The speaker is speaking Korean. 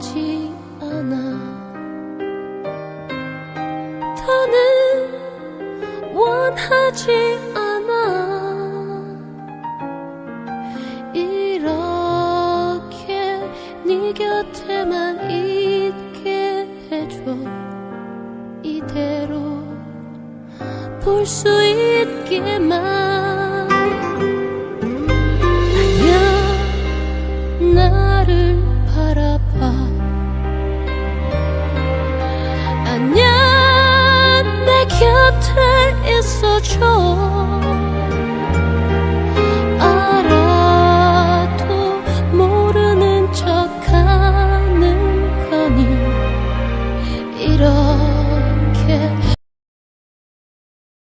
하지 않아. 더는 원하지 않아. 이렇게 네 곁에만 있게 해줘. 이대로 볼 수 있게 아니야 내 곁에 있어줘